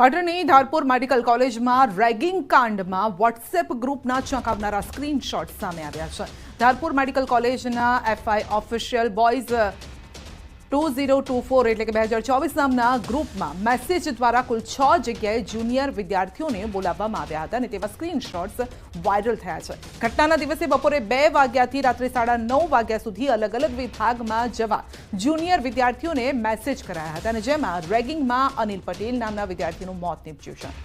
પાટણની ધારપુર મેડિકલ કોલેજમાં રેગિંગ કાંડમાં વોટ્સએપ ગ્રુપના ચોંકાવનારા સ્ક્રીનશોટ સામે આવ્યા છે. ધારપુર મેડિકલ કોલેજના FI official boys two zero two four એટલે કે બે હજાર ચોવીસ નામના ગ્રુપમાં મેસેજ દ્વારા કુલ છ જગ્યાએ જુનિયર વિદ્યાર્થીઓને બોલાવવામાં આવ્યા હતા અને તેવા સ્ક્રીનશોટ્સ વાયરલ થયા છે. ઘટનાના દિવસે બપોરે બે વાગ્યાથી રાત્રે સાડા નવ વાગ્યા સુધી અલગ અલગ વિભાગમાં જવા જુનિયર વિદ્યાર્થીઓને મેસેજ કરાયા હતા અને જેમાં રેગિંગમાં અનિલ પટેલ નામના વિદ્યાર્થીનું મોત નીપજ્યું છે.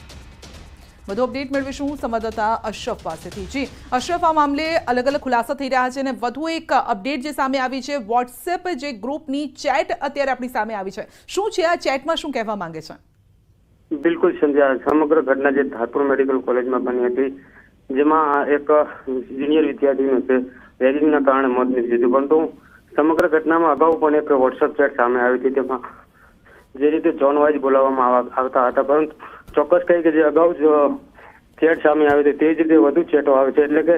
વધુ અપડેટ મેળવીશું સંવાદદાતા અશરફ પાસેથી. જી, અશરફ, આ મામલે અલગ અલગ ખુલાસા થઈ રહ્યા છે અને વધુ એક અપડેટ જે સામે આવી છે વોટ્સએપ જે ગ્રુપની ચેટ અત્યારે આપણી સામે આવી છે. શું છે આ ચેટમાં શું કહેવા માંગે છે? બિલકુલ, સંધ્યા. સમગ્ર ઘટના જે ધારપુર મેડિકલ કોલેજમાં બની હતી, જેમાં એક જુનિયર વિદ્યાર્થીનું છે રેગિંગના કારણે મોત નીપજ્યું હતું. પરંતુ સમગ્ર ઘટનામાં અગાઉ પણ એક વોટ્સઅપ ચેટ સામે આવી હતી. તેમાં જે રીતે જોન વાઇઝ બોલાવવામાં આવતા હતા. પરંતુ ચોક્કસ કહી કે જે અગાઉ જ ચેટ સામે આવી હતી, તે જ રીતે વધુ ચેટો આવે છે. એટલે કે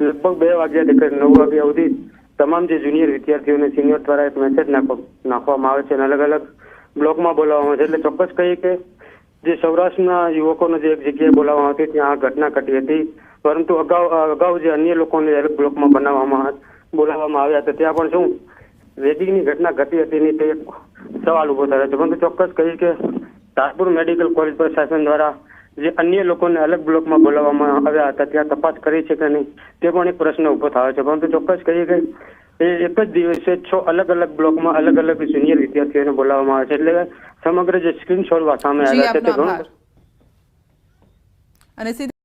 લગભગ બે વાગ્યાથી કરી નવ વાગ્યા સુધી તમામ જે જુનિયર વિદ્યાર્થીઓને સિનિયર દ્વારા એક મેસેજ નાખવા નાખવામાં આવે છે અને અલગ અલગ બ્લોકમાં બોલાવવામાં આવે છે. એટલે ચોક્કસ કહીએ કે જે સૌરાષ્ટ્રના યુવકોને જે એક જગ્યાએ બોલાવવામાં હતી, ત્યાં આ ઘટના ઘટી હતી. પરંતુ અગાઉ અગાઉ જે અન્ય લોકોને એક બ્લોકમાં બનાવવામાં બોલાવવામાં આવ્યા હતા, ત્યાં પણ શું, રેગિંગની ઘટના ઘટી હતી નહીં તે સવાલ ઊભો થયો છે પરંતુ ચોક્કસ કહીએ કે ધારપુર મેડિકલ કોલેજ પ્રશાસન દ્વારા જે અન્ય લોકોને અલગ બ્લોકમાં બોલાવવામાં આવ્યા હતા ત્યાં તપાસ કરી છે કે નહીં તે પણ એક પ્રશ્ન ઊભો થયો છે. પરંતુ ચોક્કસ કહીએ કે એ એક જ દિવસે છ અલગ અલગ બ્લોકમાં અલગ અલગ જુનિયર વિદ્યાર્થીઓને બોલાવવામાં આવે છે. એટલે સમગ્ર જે સ્ક્રીનશોટ સામે આવ્યા છે તે ઘણું અને